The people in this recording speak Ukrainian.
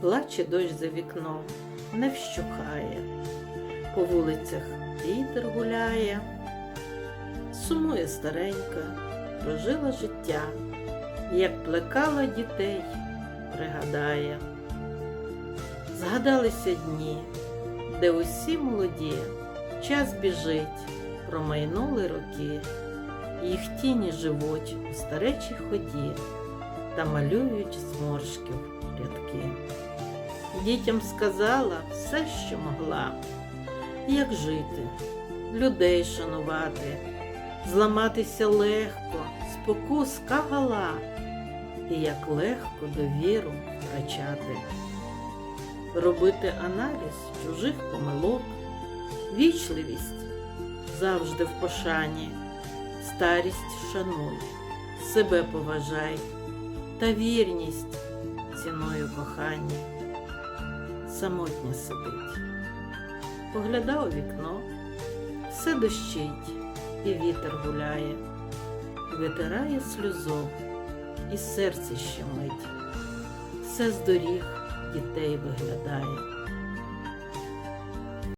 Плаче дощ за вікном, не вщухає, по вулицях вітер гуляє, сумує старенька, прожила життя, як плекала дітей, пригадає. Згадалися дні, де усі молоді, час біжить, промайнули роки, їх тіні живуть у старечій ході та малюють зморшків. Дітям сказала все, що могла, як жити, людей шанувати, зламатися легко, спокус кагала, і як легко довіру втрачати, робити аналіз чужих помилок, вічливість завжди в пошані, старість шануй, себе поважай та вірність ціною кохання. Самотня сидить, Погляда у вікно, все дощить, і вітер гуляє, витирає сльозу, і серце щемить, все з доріг дітей виглядає.